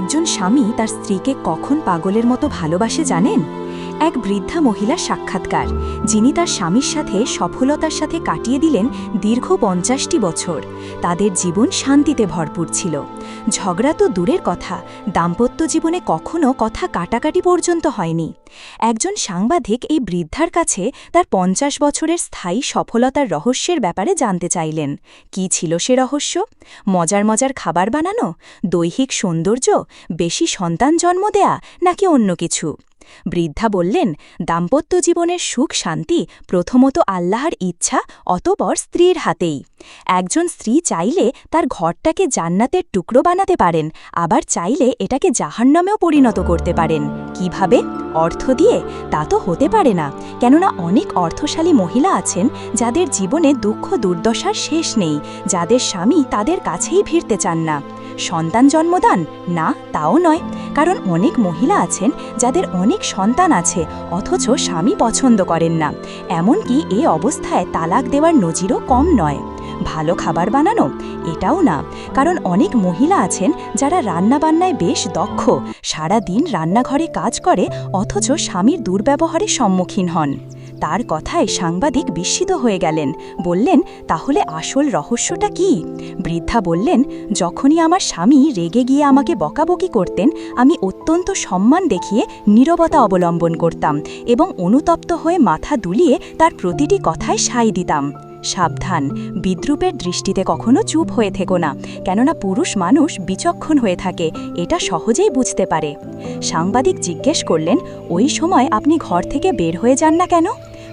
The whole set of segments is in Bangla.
একজন স্বামী তার স্ত্রীকে কখন পাগলের মতো ভালোবাসে জানেন? এক বৃদ্ধা মহিলার সাক্ষাৎকার, যিনি তার স্বামীর সাথে সফলতার সাথে কাটিয়ে দিলেন দীর্ঘ পঞ্চাশটি বছর। তাদের জীবন শান্তিতে ভরপুর ছিল। ঝগড়া তো দূরের কথা, দাম্পত্য জীবনে কখনো কথা কাটাকাটি পর্যন্ত হয়নি। একজন সাংবাদিক এই বৃদ্ধার কাছে তার পঞ্চাশ বছরের স্থায়ী সফলতার রহস্যের ব্যাপারে জানতে চাইলেন। কি ছিল সে রহস্য? মজার মজার খাবার বানানো? দৈহিক সৌন্দর্য? বেশি সন্তান জন্ম দেয়া? নাকি অন্য কিছু? বৃদ্ধা বললেন, দাম্পত্য জীবনের সুখ শান্তি প্রথমত আল্লাহর ইচ্ছা, অতপর স্ত্রীর হাতেই। একজন স্ত্রী চাইলে তার ঘরটাকে জান্নাতের টুকরো বানাতে পারেন, আবার চাইলে এটাকে জাহান্নামেও পরিণত করতে পারেন। কীভাবে? অর্থ দিয়ে? তা তো হতে পারে না। কেননা অনেক অর্থশালী মহিলা আছেন, যাদের জীবনে দুঃখ দুর্দশার শেষ নেই, যাদের স্বামী তাদের কাছেই ফিরতে চান না। সন্তান জন্মদান? না, তাও নয়। কারণ অনেক মহিলা আছেন যাদের অনেক সন্তান আছে, অথচ স্বামী পছন্দ করেন না। এমনকি এ অবস্থায় তালাক দেওয়ার নজিরও কম নয়। ভালো খাবার বানানো? এটাও না। কারণ অনেক মহিলা আছেন যারা রান্নাবান্নায় বেশ দক্ষ সারা দিন রান্নাঘরে কাজ করে, অথচ স্বামীর দুর্ব্যবহারের সম্মুখীন হন। তার কথায় সাংবাদিক বিস্মিত হয়ে গেলেন। বললেন, তাহলে আসল রহস্যটা কি? বৃদ্ধা বললেন, যখনই আমার স্বামী রেগে গিয়ে আমাকে বকাবকি করতেন, আমি অত্যন্ত সম্মান দেখিয়ে নীরবতা অবলম্বন করতাম এবং অনুতপ্ত হয়ে মাথা দুলিয়ে তার প্রতিটি কথায় সাই দিতাম। সাবধান, বিদ্রুপের দৃষ্টিতে কখনো চুপ হয়ে থেকো না, কেননা পুরুষ মানুষ বিচক্ষণ হয়ে থাকে, এটা সহজেই বুঝতে পারে। সাংবাদিক জিজ্ঞেস করলেন, ওই সময় আপনি ঘর থেকে বের হয়ে যান না কেন?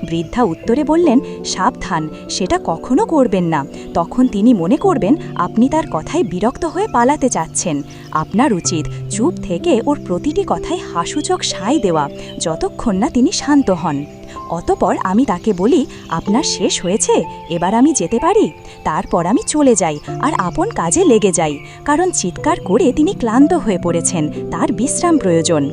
বৃদ্ধা উত্তরে বললেন, সাবধান, সেটা কখনো করবেন না। তখন তিনি মনে করবেন, আপনি তার কথায় বিরক্ত হয়ে পালাতে চাচ্ছেন আপনার উচিত চুপ থেকে ওর প্রতিটি কথায় হাসুচক সায় দেওয়া, যতক্ষণ না তিনি শান্ত হন। অতপর আমি তাকে বলি, আপনার শেষ হয়েছে, এবার আমি যেতে পারি? তারপর আমি চলে যাই আর আপন কাজে লেগে যাই, কারণ চিৎকার করে তিনি ক্লান্ত হয়ে পড়েছেন, তার বিশ্রাম প্রয়োজন।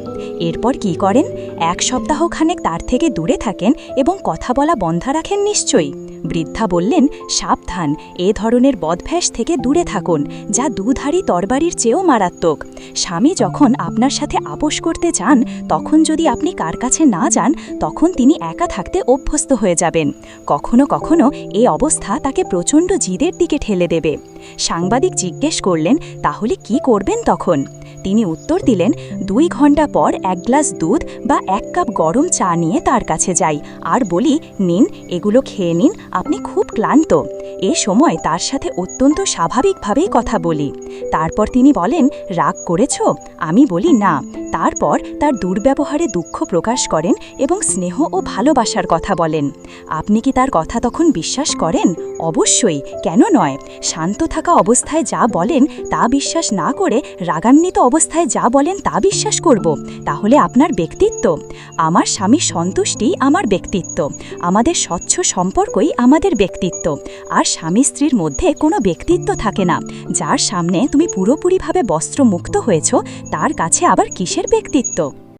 এরপর কি করেন? এক সপ্তাহখানেক তার থেকে দূরে থাকেন এবং কথা বলা বন্ধ রাখেন নিশ্চয়ই। বৃদ্ধা বললেন, সাবধান, এ ধরনের বদভ্যাস থেকে দূরে থাকুন, যা দুধারী তরবারির চেয়েও মারাত্মক। স্বামী যখন আপনার সাথে আপোষ করতে চান, তখন যদি আপনি কার কাছে না যান, তখন তিনি একা থাকতে অভ্যস্ত হয়ে যাবেন। কখনো কখনো এই অবস্থা তাকে প্রচণ্ড জিদের দিকে ঠেলে দেবে। সাংবাদিক জিজ্ঞেস করলেন, তাহলে কি করবেন তখন? তিনি উত্তর দিলেন, দুই ঘণ্টা পর এক গ্লাস দুধ বা এক কাপ গরম চা নিয়ে তার কাছে যাই। আর বলি, নিন, এগুলো খেয়ে নিন, আপনি খুব ক্লান্ত। এ সময় তার সাথে অত্যন্ত স্বাভাবিকভাবেই কথা বলি। তারপর তিনি বলেন, রাগ করেছ? আমি বলি, না। তারপর তার দুর্ব্যবহারে দুঃখ প্রকাশ করেন এবং স্নেহ ও ভালোবাসার কথা বলেন। আপনি কি তার কথা তখন বিশ্বাস করেন? অবশ্যই, কেন নয়? শান্ত থাকা অবস্থায় যা বলেন, তা বিশ্বাস না করে রাগান্বিত অবস্থায় যা বলেন, তা বিশ্বাস করব। তাহলে আপনার ব্যক্তিত্ব? আমার স্বামীর সন্তুষ্টি আমার ব্যক্তিত্ব। আমাদের স্বচ্ছ সম্পর্কই আমাদের ব্যক্তিত্ব। আর স্বামী স্ত্রীর মধ্যে কোনো ব্যক্তিত্ব থাকে না। যার সামনে তুমি পুরোপুরিভাবে বস্ত্রমুক্ত হয়েছ, তার কাছে আবার কিসের ব্যক্তিত্ব।